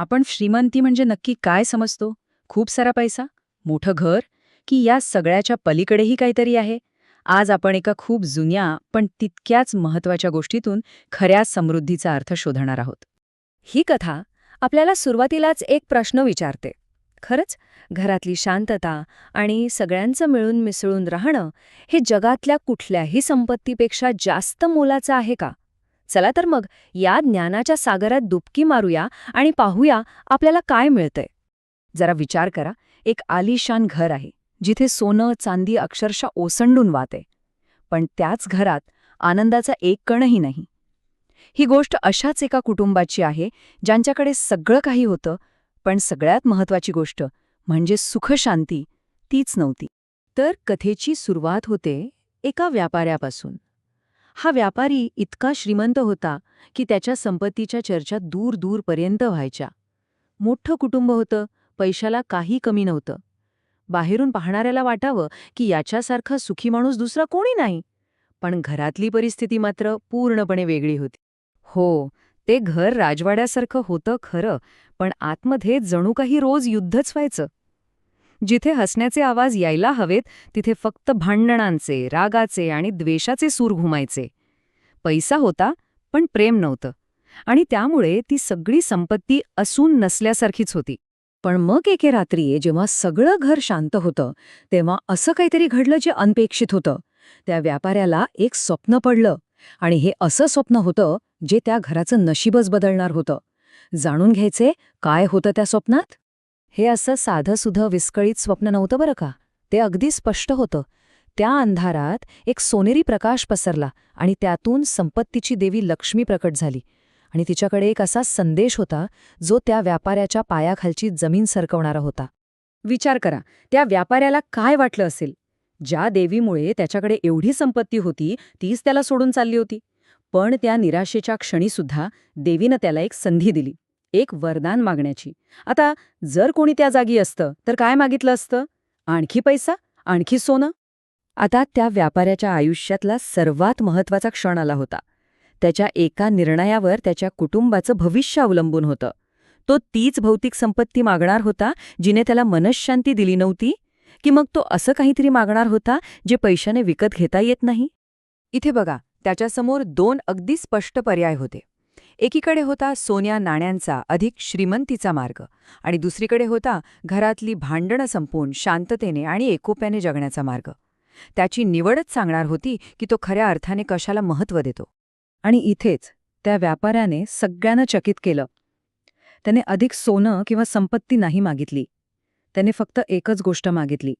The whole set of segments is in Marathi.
आपण श्रीमंती म्हणजे नक्की काय समजतो? खूप सारा पैसा? मोठं घर? की या सगळ्याच्या पलीकडेही काहीतरी आहे? आज आपण एका खूप जुन्या पण तितक्याच महत्त्वाच्या गोष्टीतून खऱ्या समृद्धीचा अर्थ शोधणार आहोत. ही कथा आपल्याला सुरुवातीलाच एक प्रश्न विचारते. खरंच? घरातली शांतता आणि सगळ्यांचं मिळून मिसळून राहणं हे जगातल्या कुठल्याही संपत्तीपेक्षा जास्त मोलाचं आहे का? चला तर मग या ज्ञानाच्या सागरात डुबकी मारूया आणि पाहूया आपल्याला काय मिळतंय. जरा विचार करा एक आलिशान घर आहे जिथे सोनं चांदी अक्षरशः ओसंडून वाहते. पण त्याच घरात आनंदाचा एक कणही नाही. ही गोष्ट अशाच एका कुटुंबाची आहे ज्यांच्याकडे सगळं काही होतं पण सगळ्यात महत्वाची गोष्ट म्हणजे सुखशांती तीच नव्हती. तर कथेची सुरुवात होते एका व्यापाऱ्यापासून. हा व्यापारी इतका श्रीमंत होता की त्याच्या संपत्तीच्या चर्चा दूर दूरपर्यंत व्हायच्या. मोठं कुटुंब होतं पैशाला काही कमी नव्हतं. बाहेरून पाहणाऱ्याला वाटावं की याच्यासारखा सुखी माणूस दुसरा कोणी नाही. पण घरातली परिस्थिती मात्र पूर्णपणे वेगळी होती. हो ते घर राजवाड्यासारखं होतं खरं पण आतमध्ये जणू काही रोज युद्धच व्हायचं. जिथे हसण्याचे आवाज यायला हवेत तिथे फक्त भांडणांचे रागाचे आणि द्वेषाचे सूर घुमायचे. पैसा होता पण प्रेम नव्हतं. आणि त्यामुळे ती सगळी संपत्ती असून नसल्यासारखीच होती. पण मग एके रात्री जेव्हा सगळं घर शांत होतं तेव्हा असं काहीतरी घडलं जे अनपेक्षित होतं. त्या व्यापाऱ्याला एक स्वप्न पडलं. आणि हे असं स्वप्न होतं जे त्या घराचं नशीबच बदलणार होतं. जाणून घ्यायचे काय होतं त्या स्वप्नात? हे असं साधंसुधं विस्कळीत स्वप्न नव्हतं बरं का? ते अगदी स्पष्ट होतं. त्या अंधारात एक सोनेरी प्रकाश पसरला आणि त्यातून संपत्तीची देवी लक्ष्मी प्रकट झाली. आणि तिच्याकडे एक असा संदेश होता जो त्या व्यापाऱ्याच्या पायाखालची जमीन सरकवणारा होता. विचार करा त्या व्यापाऱ्याला काय वाटलं असेल? ज्या देवीमुळे त्याच्याकडे एवढी संपत्ती होती तीच त्याला सोडून चालली होती. पण त्या निराशेच्या क्षणीसुद्धा देवीनं त्याला एक संधी दिली. एक वरदान मागण्याची. आता जर कोणी त्या जागी असतं तर काय मागितलं असतं? आणखी पैसा? आणखी सोनं? आता त्या व्यापाऱ्याच्या आयुष्यातला सर्वात महत्त्वाचा क्षण आला होता. त्याच्या एका निर्णयावर त्याच्या कुटुंबाचं भविष्य अवलंबून होतं. तो तीच भौतिक संपत्ती मागणार होता जिने त्याला मनशांती दिली नव्हती? की मग तो असं काहीतरी मागणार होता जे पैशाने विकत घेता येत नाही? इथे बघा त्याच्यासमोर दोन अगदी स्पष्ट पर्याय होते. एकीकडे होता सोन्या नाण्यांचा अधिक श्रीमंतीचा मार्ग आणि दुसरीकडे होता घरातली भांडणं संपवून शांततेने आणि एकोप्याने जगण्याचा मार्ग. त्याची निवडच सांगणार होती की तो खऱ्या अर्थाने कशाला महत्त्व देतो. आणि इथेच त्या व्यापाऱ्याने सगळ्यांना चकित केलं. त्याने अधिक सोनं किंवा संपत्ती नाही मागितली. त्याने फक्त एकच गोष्ट मागितली.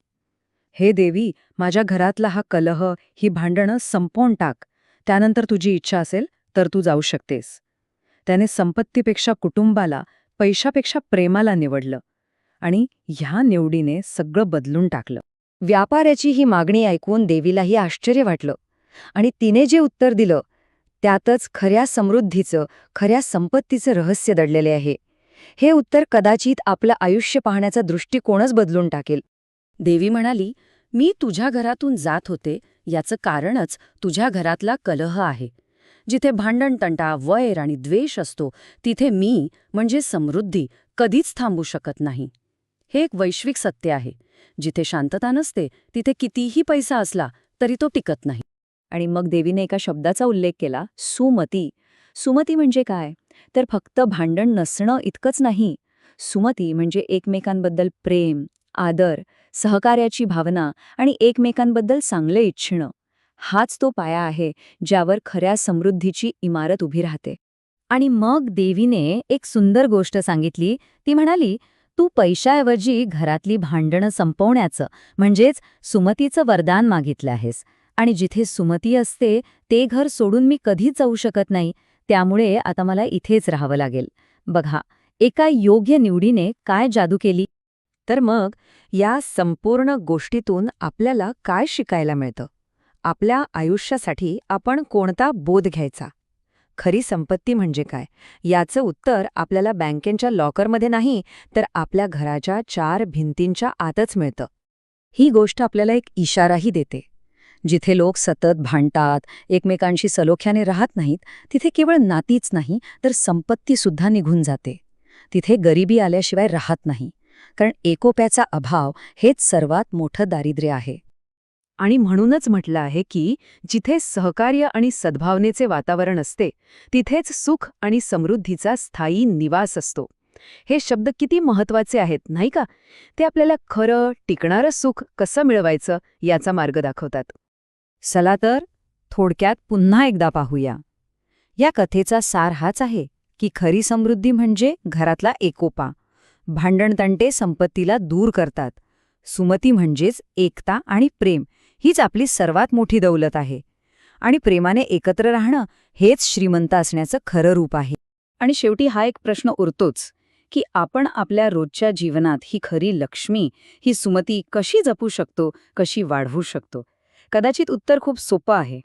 हे देवी माझ्या घरातला हा कलह ही भांडणं संपवून टाक. त्यानंतर तुझी इच्छा असेल तर तू जाऊ शकतेस. त्याने संपत्तीपेक्षा कुटुंबाला पैशापेक्षा प्रेमाला निवडलं आणि ह्या निवडीने सगळं बदलून टाकलं. व्यापाऱ्याची ही मागणी ऐकून देवीलाही आश्चर्य वाटलं आणि तिने जे उत्तर दिलं त्यातच खऱ्या समृद्धीचं खऱ्या संपत्तीचं रहस्य दडलेले आहे. हे उत्तर कदाचित आपलं आयुष्य पाहण्याचा दृष्टिकोनच बदलून टाकेल. देवी म्हणाली मी तुझ्या घरातून जात होते याचं कारणच तुझ्या घरातला कलह आहे. जिथे भांडणतंटा वैर आणि द्वेष असतो तिथे मी म्हणजे समृद्धी कधीच थांबू शकत नाही. हे एक वैश्विक सत्य आहे. जिथे शांतता नसते तिथे कितीही पैसा असला तरी तो टिकत नाही. आणि मग देवीने एका शब्दाचा उल्लेख केला सुमती. सुमती म्हणजे काय? तर फक्त भांडण नसणं इतकंच नाही. सुमती म्हणजे एकमेकांबद्दल प्रेम आदर सहकार्याची भावना आणि एकमेकांबद्दल चांगले इच्छिणं. हाच तो पाया आहे ज्यावर खऱ्या समृद्धीची इमारत उभी राहते. आणि मग देवीने एक सुंदर गोष्ट सांगितली. ती म्हणाली तू पैशाऐवजी घरातली भांडणं संपवण्याचं म्हणजेच सुमतीचं वरदान मागितलं आहेस. आणि जिथे सुमती असते ते घर सोडून मी कधीच जाऊ शकत नाही. त्यामुळे आता मला इथेच राहावं लागेल. बघा एका योग्य निवडीने काय जादू केली? तर मग या संपूर्ण गोष्टीतून आपल्याला काय शिकायला मिळतं? आपल्या आयुष्यासाठी आपण कोणता बोध घ्यायचा? खरी संपत्ती म्हणजे काय? याचं उत्तर आपल्याला बँकेच्या लॉकरमध्ये नाही तर आपल्या घराच्या चार भिंतींच्या आतच मिळतं. ही गोष्ट आपल्याला एक इशाराही देते. जिथे लोक सतत भांडतात एकमेकांशी सलोख्याने राहत नाहीत तिथे केवळ नातीच नाही तर संपत्तीसुद्धा निघून जाते. तिथे गरिबी आल्याशिवाय राहत नाही. कारण एकोप्याचा अभाव हेच सर्वात मोठं दारिद्र्य आहे. आणि म्हणूनच म्हटलं आहे की जिथे सहकार्य आणि सद्भावनेचे वातावरण असते तिथेच सुख आणि समृद्धीचा स्थायी निवास असतो. हे शब्द किती महत्त्वाचे आहेत नाही का? ते आपल्याला खरं टिकणारं सुख कसं मिळवायचं याचा मार्ग दाखवतात. चला तर थोडक्यात पुन्हा एकदा पाहूया. या कथेचा सार हाच आहे की खरी समृद्धी म्हणजे घरातला एकोपा. भांडणतंटे संपत्तीला दूर करतात. सुमती म्हणजेच एकता आणि प्रेम. हीच आपली सर्वात मोठी दौलत आहे. आणि प्रेमाने एकत्र राहणं हेच श्रीमंत असण्याचं खरं रूप आहे. आणि शेवटी हा एक प्रश्न उरतोच की आपण आपल्या रोजच्या जीवनात ही खरी लक्ष्मी ही सुमती कशी जपू शकतो कशी वाढवू शकतो? कदाचित उत्तर खूप सोपं आहे.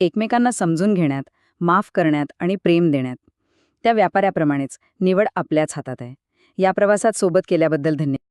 एकमेकांना समजून घेण्यात माफ करण्यात आणि प्रेम देण्यात. त्या व्यापाऱ्याप्रमाणेच निवड आपल्याच हातात आहे. या प्रवासात सोबत केल्याबद्दल धन्यवाद